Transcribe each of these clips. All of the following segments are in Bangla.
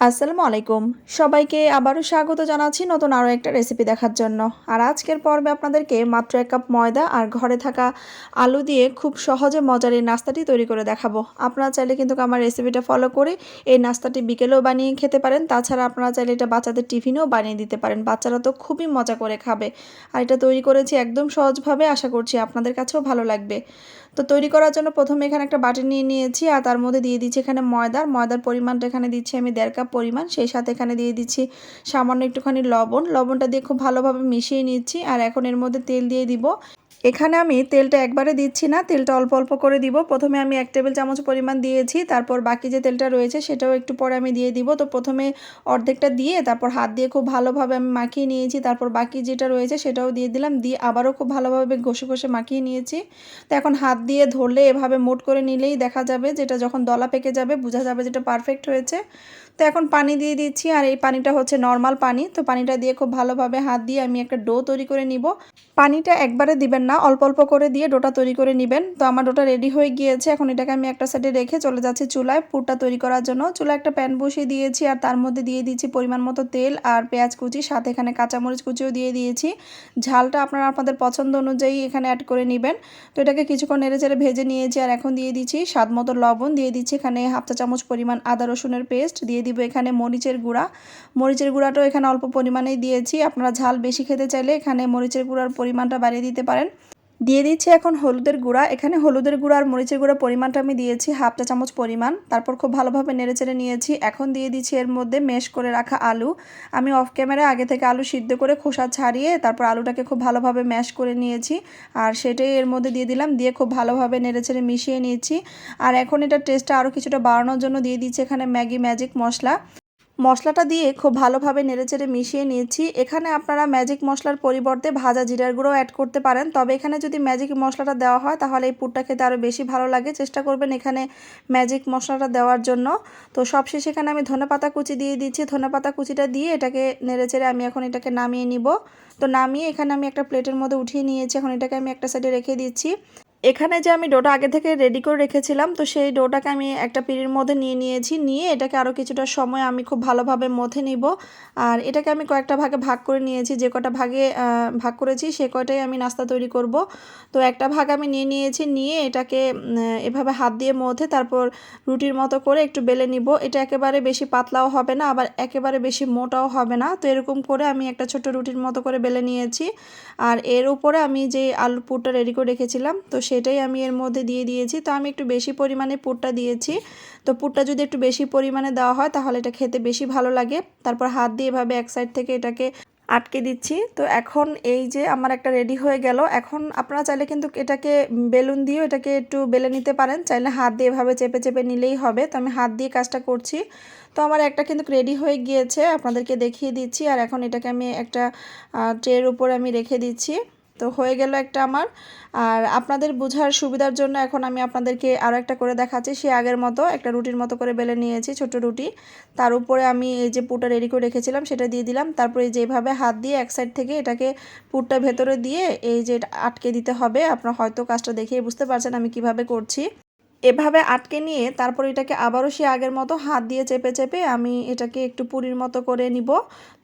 আসসালামু আলাইকুম। সবাইকে আবারও স্বাগত জানাচ্ছি নতুন আরও একটা রেসিপি দেখার জন্য। আর আজকের পর্বে আপনাদেরকে মাত্র এক কাপ ময়দা আর ঘরে থাকা আলু দিয়ে খুব সহজে মজার এই নাস্তাটি তৈরি করে দেখাবো। আপনারা চাইলে কিন্তু আমার রেসিপিটা ফলো করে এই নাস্তাটি বিকেলেও বানিয়ে খেতে পারেন। তাছাড়া আপনারা চাইলে এটা বাচ্চাদের টিফিনেও বানিয়ে দিতে পারেন। বাচ্চারা তো খুবই মজা করে খাবে। আর এটা তৈরি করেছি একদম সহজভাবে। আশা করছি আপনাদের কাছেও ভালো লাগবে। তো তৈরি করার জন্য প্রথমে এখানে একটা বাটি নিয়ে নিয়েছি। আর তার মধ্যে দিয়ে দিচ্ছি এখানে ময়দার ময়দার পরিমাণটা এখানে দিচ্ছি আমি দেড় কাপ পরিমাণ, সেই সাথে এখানে দিয়ে দিচ্ছি সামান্য একটুখানি লবণ। লবণটা দিয়ে খুব ভালোভাবে মিশিয়ে নিচ্ছি আর এখন এর মধ্যে তেল দিয়ে দিব। এখানে আমি তেলটা একবারে দিচ্ছি না, তেলটা অল্প অল্প করে দিব। প্রথমে আমি এক টেবিল চামচ পরিমাণ দিয়েছি, তারপর বাকি যে তেলটা রয়েছে সেটাও একটু পরে আমি দিয়ে দিব। তো প্রথমে অর্ধেকটা দিয়ে তারপর হাত দিয়ে খুব ভালোভাবে আমি মাখিয়ে নিয়েছি, তারপর বাকি যেটা রয়েছে সেটাও দিয়ে দিলাম। দিয়ে আবারও খুব ভালোভাবে ঘষে ঘষে মাখিয়ে নিয়েছি। তো এখন হাত দিয়ে ধরলে এভাবে মোট করে নিলেই দেখা যাবে যেটা যখন দলা পেকে যাবে, বোঝা যাবে যেটা পারফেক্ট হয়েছে। তো এখন পানি দিয়ে দিচ্ছি, আর এই পানিটা হচ্ছে নর্মাল পানি। তো পানিটা দিয়ে খুব ভালোভাবে হাত দিয়ে আমি একটা ডো তৈরি করে নিব। পানিটা একবারে দিবেন না, অল্প অল্প করে দিয়ে ডোটা তৈরি করে নেবেন। তো আমার ডোটা রেডি হয়ে গিয়েছে, এখন এটাকে আমি একটা সাইডে রেখে চলে যাচ্ছি চুলায় পুরটা তৈরি করার জন্য। চুলা একটা প্যান বসিয়ে দিয়েছি, আর তার মধ্যে দিয়ে দিয়েছি পরিমাণ মতো তেল আর পেঁয়াজ কুচি, সাথে এখানে কাঁচামরিচ কুচিও দিয়ে দিয়েছি। ঝালটা আপনারা আপনাদের পছন্দ অনুযায়ী এখানে অ্যাড করে নেবেন। তো এটাকে কিছুক্ষণ নেড়ে চেড়ে ভেজে নিয়েছি, আর এখন দিয়ে দিচ্ছি স্বাদ মতো লবণ। দিয়ে দিচ্ছি এখানে হাফ চা চামচ পরিমাণ আদা রসুনের পেস্ট দিয়ে দিব এখানে মরিচের গুঁড়া। মরিচের গুঁড়াটাও এখানে অল্প পরিমাণেই দিয়েছি। আপনারা ঝাল বেশি খেতে চাইলে এখানে মরিচের গুঁড়ার পরিমাণটা বাড়িয়ে দিতে পারেন। দিয়ে দিচ্ছি এখন হলুদের গুঁড়া। এখানে হলুদের গুঁড়া আর মরিচের গুঁড়া পরিমাণটা আমি দিয়েছি হাফ চা চামচ পরিমাণ। তারপর খুব ভালোভাবে নেড়েচেড়ে নিয়েছি। এখন দিয়ে দিচ্ছি এর মধ্যে মেশ করে রাখা আলু। আমি অফ ক্যামেরা আগে থেকে আলু সিদ্ধ করে খোসা ছাড়িয়ে তারপর আলুটাকে খুব ভালোভাবে ম্যাশ করে নিয়েছি। আর সেটাই এর মধ্যে দিয়ে দিলাম। দিয়ে খুব ভালোভাবে নেড়েচেড়ে মিশিয়ে নিয়েছি। আর এখন এটা টেস্টটা আরও কিছুটা বাড়ানোর জন্য দিয়ে দিচ্ছি এখানে ম্যাগি ম্যাজিক মশলা। মশলাটা দিয়ে খুব ভালোভাবে নেড়েচেড়ে মিশিয়ে নিয়েছি। এখানে আপনারা ম্যাজিক মশলার পরিবর্তে ভাজা জিরার গুঁড়ো অ্যাড করতে পারেন। তবে এখানে যদি ম্যাজিক মশলাটা দেওয়া হয়, তাহলে এই পুরটা খেতে আরও বেশি ভালো লাগে। চেষ্টা করবেন এখানে ম্যাজিক মশলাটা দেওয়ার জন্য। তো সবশেষে এখানে আমি ধনেপাতা কুচি দিয়ে দিচ্ছি। ধনেপাতা কুচিটা দিয়ে এটাকে নেড়েচেড়ে আমি এখন এটাকে নামিয়ে নিব। তো নামিয়ে এখানে আমি একটা প্লেটের মধ্যে উঠিয়ে নিয়েছি। এখন এটাকে আমি একটা সাইডে রেখে দিচ্ছি। এখানে যে আমি ডোটা আগে থেকে রেডি করে রেখেছিলাম, তো সেই ডোটাকে আমি একটা পিঁড়ির মধ্যে নিয়ে নিয়েছি। নিয়ে এটাকে আরও কিছুটা সময় আমি খুব ভালোভাবে মথে নিব। আর এটাকে আমি কয়েকটা ভাগে ভাগ করে নিয়েছি। যে কটা ভাগে ভাগ করেছি, সে কয়টাই আমি নাস্তা তৈরি করব। তো একটা ভাগ আমি নিয়ে নিয়েছি। নিয়ে এটাকে এভাবে হাত দিয়ে মথে তারপর রুটির মতো করে একটু বেলে নিব। এটা একেবারে বেশি পাতলাও হবে না, আবার একেবারে বেশি মোটাও হবে না। তো এরকম করে আমি একটা ছোট রুটির মতো করে বেলে নিয়েছি। আর এর উপরে আমি যে আলু পুরটা রেডি করে রেখেছিলাম, তো সেটাই আমি এর মধ্যে দিয়ে দিয়েছি। তো আমি একটু বেশি পরিমাণে পুরটা দিয়েছি। তো পুরটা যদি একটু বেশি পরিমাণে দেওয়া হয়, তাহলে এটা খেতে বেশি ভালো লাগে। তারপর হাত দিয়ে এভাবে এক সাইড থেকে এটাকে আটকে দিচ্ছি। তো এখন এই যে আমার একটা রেডি হয়ে গেল। এখন আপনারা চাইলে কিন্তু এটাকে বেলুন দিয়েও এটাকে একটু বেলে নিতে পারেন। চাইলে হাত দিয়ে এভাবে চেপে চেপে নিলেই হবে। তো আমি হাত দিয়ে কাজটা করছি। তো আমার একটা কিন্তু রেডি হয়ে গিয়েছে। আপনাদেরকে দেখিয়ে দিচ্ছি। আর এখন এটাকে আমি একটা ট্রের উপর আমি রেখে দিচ্ছি। তো হয়ে গেল একটা আমার। আর আপনাদের বোঝার সুবিধার জন্য এখন আমি আপনাদেরকে আরও একটা করে দেখাচ্ছি। সে আগের মতো একটা রুটির মতো করে বেলে নিয়েছি, ছোট রুটি। তার উপরে আমি এই যে পুরটা রেডি করে রেখেছিলাম, সেটা দিয়ে দিলাম। তারপরে যেভাবে হাত দিয়ে এক সাইড থেকে এটাকে পুরটা ভেতরে দিয়ে এই যে আটকে দিতে হবে। আপনার হয়তো কাজটা দেখিয়ে বুঝতে পারছেন আমি কীভাবে করছি। এভাবে আটকে নিয়ে তারপর এটাকে আবারও সে আগের মতো হাত দিয়ে চেপে চেপে আমি এটাকে একটু পুরীর মতো করে নিব।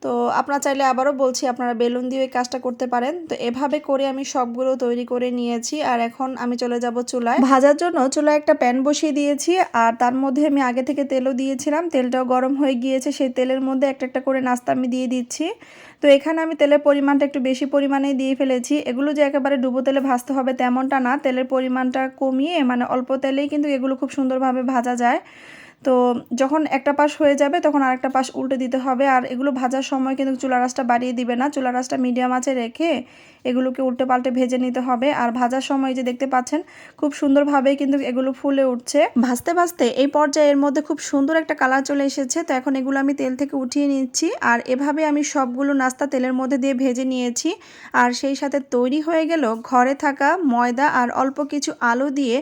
তো আপনারা চাইলে আবারও বলছি, আপনারা বেলুন দিয়ে কাজটা করতে পারেন। তো এভাবে করে আমি সবগুলো তৈরি করে নিয়েছি আর এখন আমি চলে যাব চুলায়। ভাজার জন্য চুলায় একটা প্যান বসিয়ে দিয়েছি আর তার মধ্যে আমি আগে থেকে তেলও দিয়েছিলাম, তেলটাও গরম হয়ে গিয়েছে, সেই তেলের মধ্যে একটা একটা করে নাস্তা আমি দিয়ে দিচ্ছি। তো এখানে আমি তেলের পরিমাণটা একটু বেশি পরিমাণেই দিয়ে ফেলেছি। এগুলো যে একেবারে ডুবো তেলে ভাজতে হবে তেমনটা না, তেলের পরিমাণটা কমিয়ে মানে অল্প তেলেই কিন্তু এগুলো খুব সুন্দরভাবে ভাজা যায়। তো যখন একটা পাশ হয়ে যাবে, তখন আরেকটা পাশ উল্টে দিতে হবে। আর এগুলো ভাজার সময় কিন্তু চুলা রাসটা বাড়িয়ে দিবে না। চুলা রাসটা মিডিয়াম আছে রেখে এগুলোকে উল্টে পাল্টে ভেজে নিতে হবে। আর ভাজার সময় যে দেখতে পাচ্ছেন, খুব সুন্দরভাবে কিন্তু এগুলো ফুলে উঠছে। ভাজতে ভাজতে এই পর্যায়ে এর মধ্যে খুব সুন্দর একটা কালার চলে এসেছে। তো এখন এগুলো আমি তেল থেকে উঠিয়ে নিচ্ছি। আর এভাবে আমি সবগুলো নাস্তা তেলের মধ্যে দিয়ে ভেজে নিয়েছি। আর সেই সাথে তৈরি হয়ে গেল ঘরে থাকা ময়দা আর অল্প কিছু আলু দিয়ে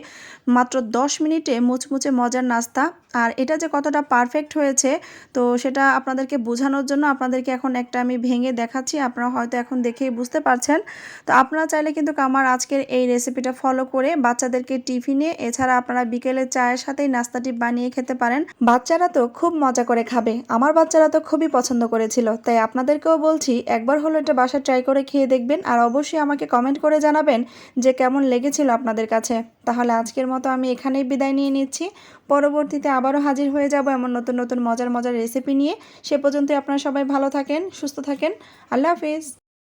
মাত্র দশ মিনিটে মুচমুচে মজার নাস্তা। আর এটা যে কতটা পারফেক্ট হয়েছে, তো সেটা আপনাদেরকে বোঝানোর জন্য আপনাদেরকে এখন একটা আমি ভেঙে দেখাচ্ছি, আপনারা হয়তো এখন দেখেই বুঝতে পারছেন। তো আপনারা চাইলে কিন্তু আমার আজকের এই রেসিপিটা ফলো করে বাচ্চাদেরকে টিফিনে, এছাড়া আপনারা বিকেলে চায়ের সাথেই নাস্তাটি বানিয়ে খেতে পারেন। বাচ্চারা তো খুব মজা করে খাবে, আমার বাচ্চারা তো খুবই পছন্দ করেছিল, তাই আপনাদেরকেও বলছি একবার হলো এটা বাসা ট্রাই করে খেয়ে দেখবেন, আর অবশ্যই আমাকে কমেন্ট করে জানাবেন যে কেমন লেগেছিল আপনাদের কাছে। তাহলে আজকের মতো আমি এখানেই বিদায় নিয়ে নিচ্ছি, পরবর্তীতে আবারও হাজির হয়ে যাব এমন নতুন নতুন মজার মজার রেসিপি নিয়ে। সে পর্যন্ত আপনারা সবাই ভালো থাকেন, সুস্থ থাকেন। আল্লাহ হাফিজ।